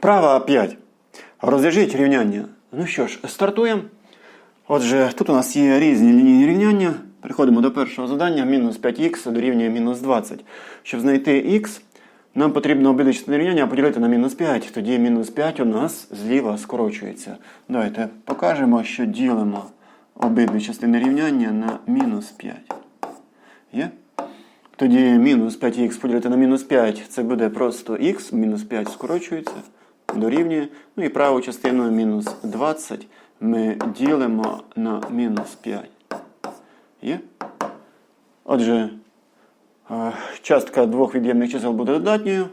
Вправа 5. Розв'яжіть рівняння. Ну що ж, стартуємо. Отже, тут у нас є різні лінійні рівняння. Переходимо до першого завдання. Мінус 5х дорівнює мінус 20. Щоб знайти х, нам потрібно обидві частини рівняння поділити на мінус 5. Тоді мінус 5 у нас зліва скорочується. Давайте покажемо, що ділимо обидві частини рівняння на мінус 5. Є? Тоді мінус 5х поділити на мінус 5, це буде просто х, мінус 5 скорочується, дорівнює. Ну і праву частину мінус 20 ми ділимо на мінус 5. Є? Отже, е, частка двох від'ємних чисел буде додатньою.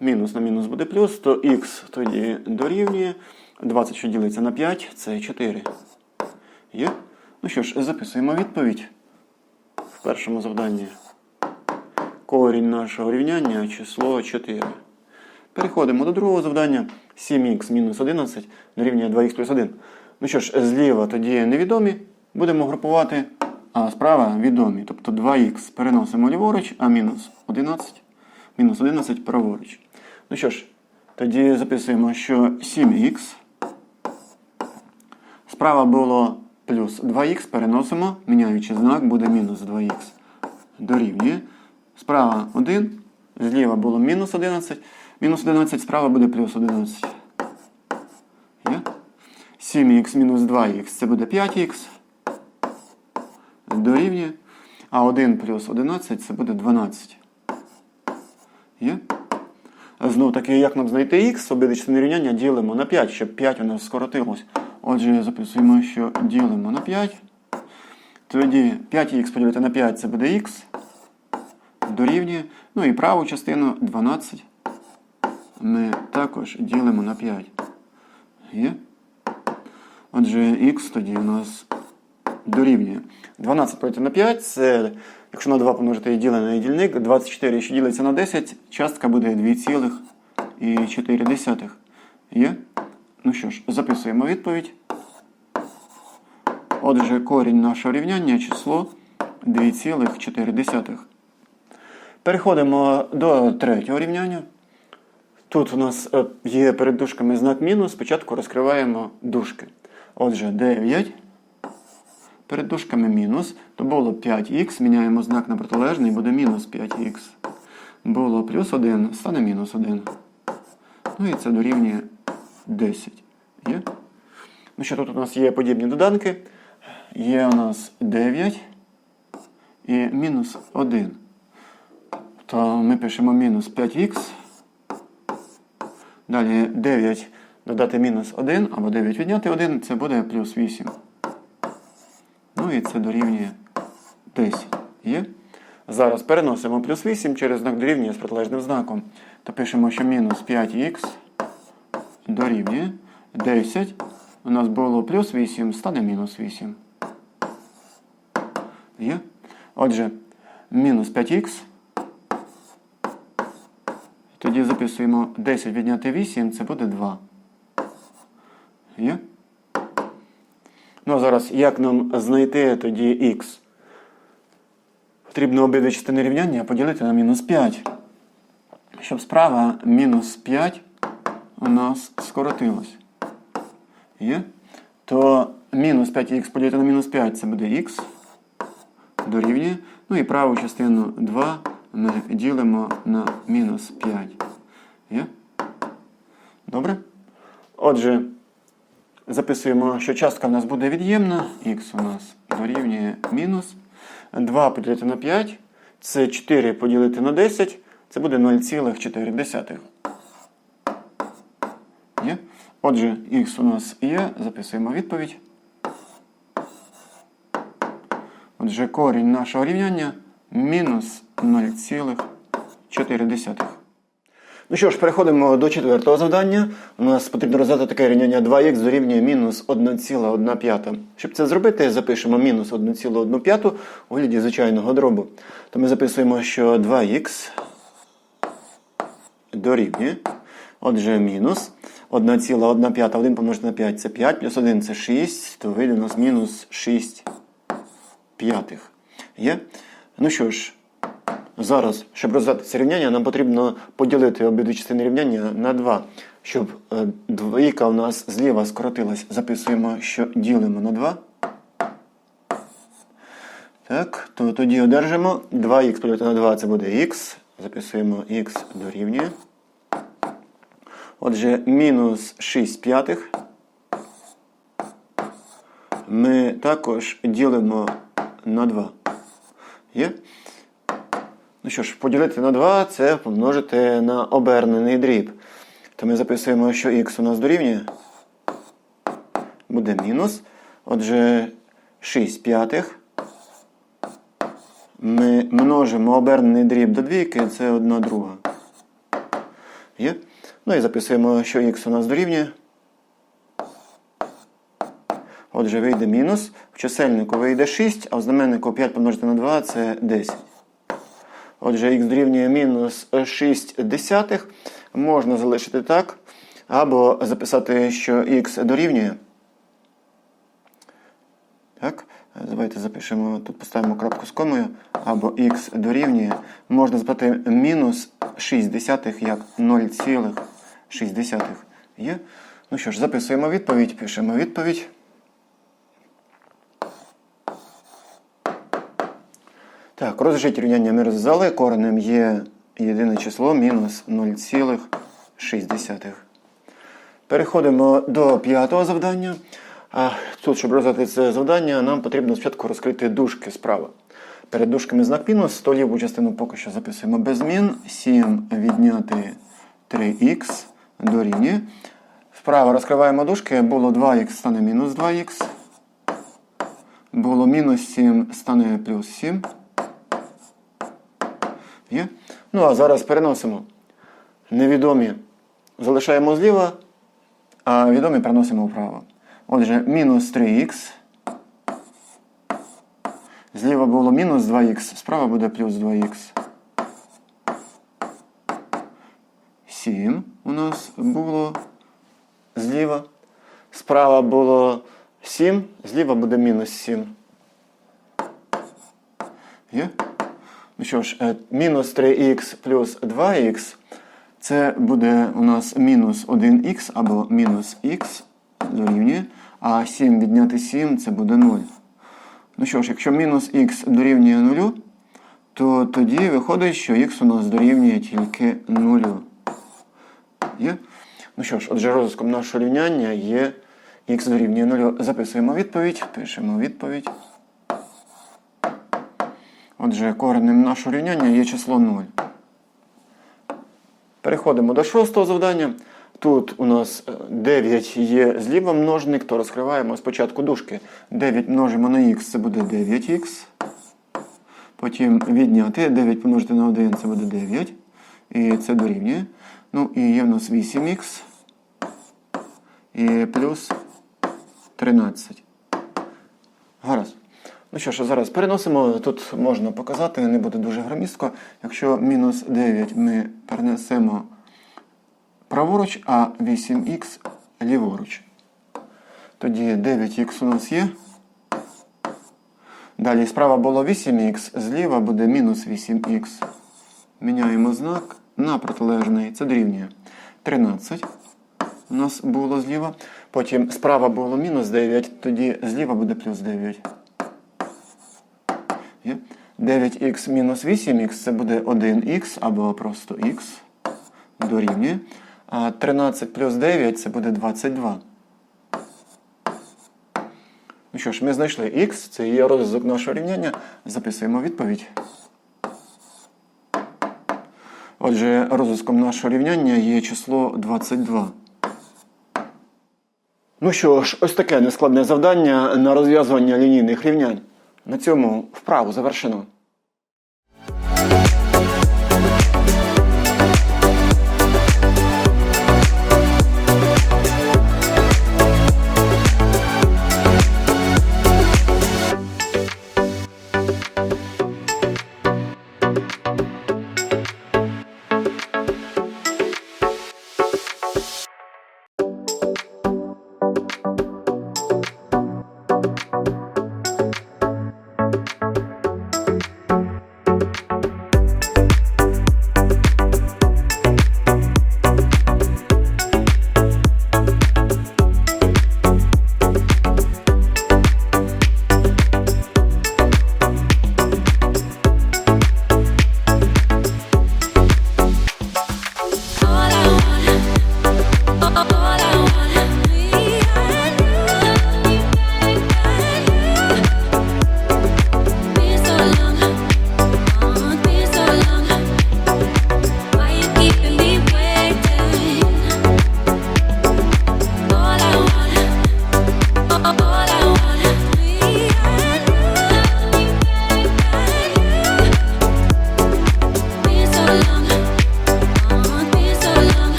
Мінус на мінус буде плюс, то х тоді дорівнює. 20, що ділиться на 5, це 4. Є? Ну що ж, записуємо відповідь в першому завданні корінь нашого рівняння число 4. Переходимо до другого завдання. 7х мінус 11 дорівнює 2х плюс 1. Ну що ж, зліва тоді невідомі. Будемо групувати, а справа відомі. Тобто 2х переносимо ліворуч, а мінус 11. Мінус 11 праворуч. Ну що ж, тоді записуємо, що 7х. Справа було плюс 2х, переносимо, міняючи знак, буде мінус 2х дорівнює. Справа 1, зліва було мінус 11. Мінус 11, справа буде плюс 11. Є? 7х мінус 2х це буде 5х. Дорівнює. А 1 плюс 11 це буде 12. Є? Знову таки, як нам знайти х, обидві частини рівняння ділимо на 5, щоб 5 у нас скоротилось. Отже, записуємо, що ділимо на 5. Тоді 5х поділити на 5 це буде х. Дорівнює. Ну і праву частину 12 ми також ділимо на 5. Є? Отже, х тоді у нас дорівнює. 12 поділити на 5 це, якщо на 2 помножити і ділений дільник, 24, що ділиться на 10, частка буде 2,4. Є? Ну що ж, записуємо відповідь. Отже, корінь нашого рівняння число 2,4. Переходимо до третього рівняння. Тут у нас е, є перед дужками знак мінус. Спочатку розкриваємо дужки. Отже, 9 перед дужками мінус. То було 5х, міняємо знак на протилежний, буде мінус 5х. Було плюс 1, стане мінус 1. Ну і це дорівнює 10. Є? Ну що тут у нас є подібні доданки. Є у нас 9 і мінус 1. То ми пишемо мінус 5х. Далі 9 додати мінус 1, або 9 відняти 1, це буде плюс 8. Ну і це дорівнює 10. Є? Зараз переносимо плюс 8 через знак дорівнює з протилежним знаком. То пишемо, що мінус 5х дорівнює 10. У нас було плюс 8, стане мінус 8. Є? Отже, мінус 5х. Тоді записуємо 10 відняти 8, це буде 2. Є? Ну а зараз, як нам знайти тоді х? Потрібно обидві частини рівняння поділити на мінус 5. Щоб справа мінус 5 у нас скоротилось. Є? То мінус 5х поділити на мінус 5 це буде х. Дорівнює. Ну і праву частину 2 ми ділимо на мінус 5. Є? Добре? Отже, записуємо, що частка в нас буде від'ємна. Х у нас дорівнює мінус. 2 поділити на 5. Це 4 поділити на 10. Це буде 0,4. Є? Отже, х у нас є. Записуємо відповідь. Отже, корінь нашого рівняння мінус 0,4. Ну що ж, переходимо до четвертого завдання. У нас потрібно розв'язати таке рівняння 2х дорівнює мінус 1,1. Щоб це зробити, запишемо мінус 1,1 у вигляді звичайного дробу. То ми записуємо, що 2х дорівнює. Отже, мінус 1,1 1 помножити на 5 це 5, плюс 1 це 6, то вийде у нас мінус 6 п'ятих. Є? Ну що ж, зараз, щоб розв'язати це рівняння, нам потрібно поділити обидві частини рівняння на 2. щоб е, двійка у нас зліва скоротилась, записуємо, що ділимо на 2. Так, то тоді одержимо 2х поділити на 2 це буде х. Записуємо х дорівнює. Отже, мінус 6 п'ятих. Ми також ділимо на 2. Є? Ну що ж, поділити на 2 це помножити на обернений дріб. То ми записуємо, що х у нас дорівнює. Буде мінус. Отже, 6 п'ятих. Ми множимо обернений дріб до двійки, це 1 друга. Є? Ну і записуємо, що х у нас дорівнює. Отже, вийде мінус. В чисельнику вийде 6, а в знаменнику 5 помножити на 2 це 10. Отже, х дорівнює мінус 6 десятих. Можна залишити так. Або записати, що х дорівнює. Так, давайте запишемо, тут поставимо крапку з комою. Або х дорівнює. Можна записати мінус 6 десятих як 0,6 є. Ну що ж, записуємо відповідь, пишемо відповідь. Так, розжить рівняння ми розв'язали. Коренем є єдине число мінус 0,6. Переходимо до п'ятого завдання. А тут, щоб розв'язати це завдання, нам потрібно спочатку розкрити дужки справа. Перед дужками знак мінус, то ліву частину поки що записуємо без змін. 7 відняти 3х дорівнює. Вправо розкриваємо дужки, було 2х стане мінус 2х. Було мінус 7 стане плюс 7. Є? Ну, а зараз переносимо. Невідомі залишаємо зліва, а відомі переносимо вправо. Отже, мінус 3х. Зліва було мінус 2х, справа буде плюс 2х. 7 у нас було зліва. Справа було 7, зліва буде мінус 7. Є? Ну що ж, е, мінус 3х плюс 2х це буде у нас мінус 1х або мінус х дорівнює, а 7 відняти 7 це буде 0. Ну що ж, якщо мінус х дорівнює 0, то тоді виходить, що х у нас дорівнює тільки 0. Є? Ну що ж, отже, розв'язком нашого рівняння є х дорівнює 0. Записуємо відповідь, пишемо відповідь. Отже, коренем нашого рівняння є число 0. Переходимо до шостого завдання. Тут у нас е, 9 є зліва множник, то розкриваємо спочатку дужки. 9 множимо на х, це буде 9х. Потім відняти 9 помножити на 1 це буде 9. І це дорівнює. Ну і є в нас 8х і плюс 13. Гаразд. Ну що ж, зараз переносимо. Тут можна показати, не буде дуже громістко. Якщо мінус 9 ми перенесемо праворуч, а 8х ліворуч. Тоді 9х у нас є. Далі справа було 8х, зліва буде мінус 8х. Міняємо знак на протилежний. Це дорівнює 13. У нас було зліва. Потім справа було мінус 9, тоді зліва буде плюс 9. Є? 9х мінус 8х це буде 1х або просто х дорівнює. А 13 плюс 9 це буде 22. Ну що ж, ми знайшли х, це є розв'язок нашого рівняння. Записуємо відповідь. Отже, розв'язком нашого рівняння є число 22. Ну що ж, ось таке нескладне завдання на розв'язування лінійних рівнянь. На цьому вправу завершено.